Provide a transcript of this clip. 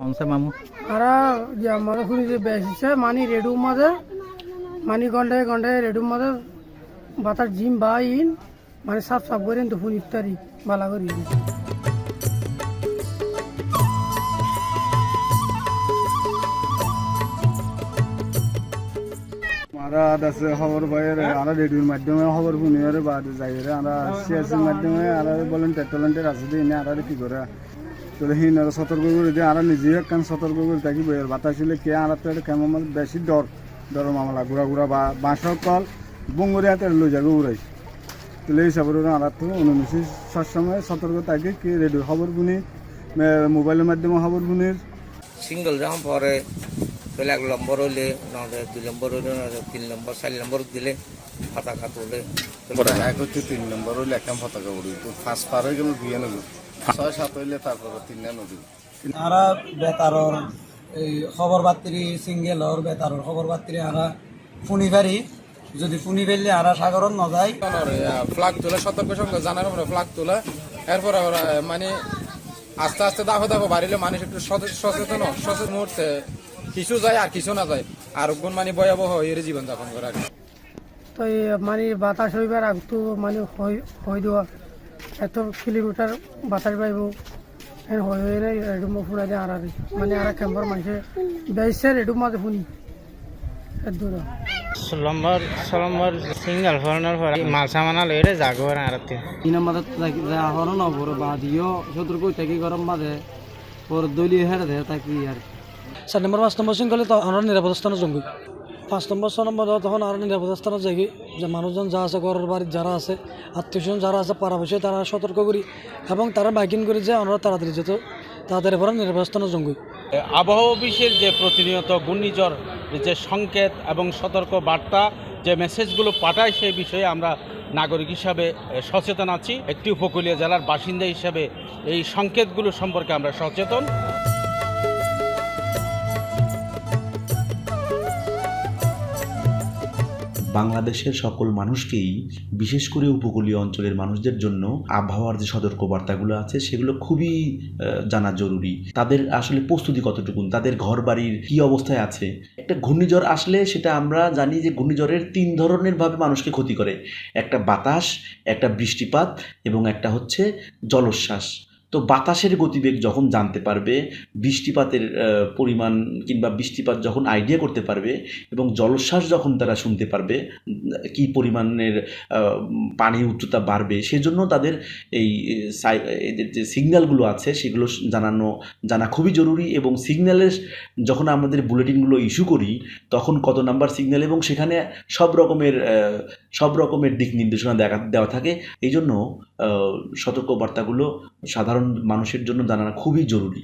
কনসে মামু আরা যে মানে শুনি যে বেসিছে মানি রেডুর মাঝে মানি গন্ডে গন্ডে রেডুর মাঝে বাতার জিম বা ইন মানে সাফ সাফ করে তো ফুন ইফতারি বালা করি আমরা আছে খবর পাইয়ে আমরা রেডিওর মাধ্যমে খবর শুনিয়ে বা যাইরে আমরা সিএসির মাধ্যমে আমরা ভলেন্টিয়ার টলেন্টিয়ার আছে এনে আমরা কি করে তো হিন আর সতর্ক করে দিয়ে আমরা নিজে একখান সতর্ক করে থাকি বইয়ের বাতাস হলে কে আমরা তো এটা কেমন মানে বেশি ডর ডর মামলা ঘুরা ঘুরা বা বাঁশর কল বঙ্গরে হাতে লই যাবে উড়াইছে তো এই হিসাবে আমরা তো অনুমিছি সবসময় সতর্ক থাকি কি রেডিও খবর শুনি মোবাইলের মাধ্যমে খবর শুনি সিঙ্গেল যখন পরে তাহলে এক নম্বর হইলে নাহলে দুই নম্বর হইলে নাহলে তিন নম্বর চার নম্বর দিলে পতাকা তুলে। তিন নম্বর হইলে একটা পতাকা উড়ি তো ফার্স্ট পার হয়ে গেল বিয়ে নেব। ছয় সাত হইলে তারপরে তিন নদী। আরা বেতারর এই খবর বার্তিরি সিঙ্গেলর বেতারর খবর বার্তিরি আরা ফুনি ফেরি যদি ফুনি ফেললে আরা সাগরত নযায়। ফ্লাগ তোলা সতর্ক সঙ্গে জানার পরে ফ্লাগ তোলা। এরপর মানে আস্তে আস্তে দাফে দাফে বাড়িলে মানুষ একটু সচেতন। সচেতন মুহূর্তে কিছু যায় আর কিছু না যায়। আর গুণ মানে ভয়াবহ এর জীবন যাপন করে আর তো এই মানে বাতাস হইবার আগতো মানে হয়ে দেওয়া। এত কিলোমিটার বাতাস পাইব হয়ে হয়ে রেডুম ফুরা দিয়ে আর মানে আর ক্যাম্পর মানুষে বেসছে রেডুম মাঝে শুনি। দূর নম্বর নম্বর সিঙ্গেল ফরেনার পরে মাল সামানা লইরে যাগো আর আরতে তিন নম্বর হরণ নবর বা দিও সতর্ক থাকি গরম বাদে পর দলীয় হেরে দেয় তাকি আর চার নম্বর পাঁচ নম্বর সিঙ্গলে তো আমরা নিরাপদ স্থানে জঙ্গি পাঁচ নম্বর ছ নম্বর তখন আর নিরাপদ স্থানে যাই যে মানুষজন যা আছে, ঘরের বাড়ির যারা আছে আত্মীয় যারা আছে পাড়াপড়শি তারা সতর্ক করি এবং তারা বাইকিং করি যে আমরা তাড়াতাড়ি যেত, তাদের পরে নিরাপদ স্থানে জঙ্গি। আবহাওয়া অফিসের যে প্রতিনিয়ত ঘূর্ণিঝড় যে সংকেত এবং সতর্ক বার্তা, যে মেসেজগুলো পাঠায়, সেই বিষয়ে আমরা নাগরিক হিসাবে সচেতন আছি। একটি উপকূলীয় জেলার বাসিন্দা হিসাবে এই সংকেতগুলো সম্পর্কে আমরা সচেতন। বাংলাদেশের সকল মানুষকেই, বিশেষ করে উপকূলীয় অঞ্চলের মানুষদের জন্য আবহাওয়ার যে সতর্কবার্তাগুলো আছে, সেগুলো খুবই জানা জরুরি। তাদের আসলে প্রস্তুতি কতটুকুন? তাদের ঘর বাড়ির কি অবস্থায় আছে? একটা ঘূর্ণিঝড় আসলে সেটা আমরা জানি যে ঘূর্ণিঝড়ের তিন ধরনের ভাবে মানুষকে ক্ষতি করে। একটা বাতাস, একটা বৃষ্টিপাত এবং একটা হচ্ছে জলোচ্ছ্বাস। তো বাতাসের গতিবেগ যখন জানতে পারবে, বৃষ্টিপাতের পরিমাণ কিংবা বৃষ্টিপাত যখন আইডিয়া করতে পারবে এবং জলোচ্ছ্বাস যখন তারা শুনতে পারবে, কি পরিমাণের পানির উচ্চতা বাড়বে, সেজন্য তাদের এই এদের যে সিগন্যালগুলো আছে সেগুলো জানানো, জানা খুবই জরুরি এবং সিগন্যালের যখন আমাদের বুলেটিনগুলো ইস্যু করি, তখন কত নাম্বার সিগন্যাল এবং সেখানে সব রকমের সব রকমের দিক নির্দেশনা দেখা, দেওয়া থাকে। এই জন্য সতর্কবার্তাগুলো সাধারণ মানুষের জন্য জানানো খুবই জরুরি।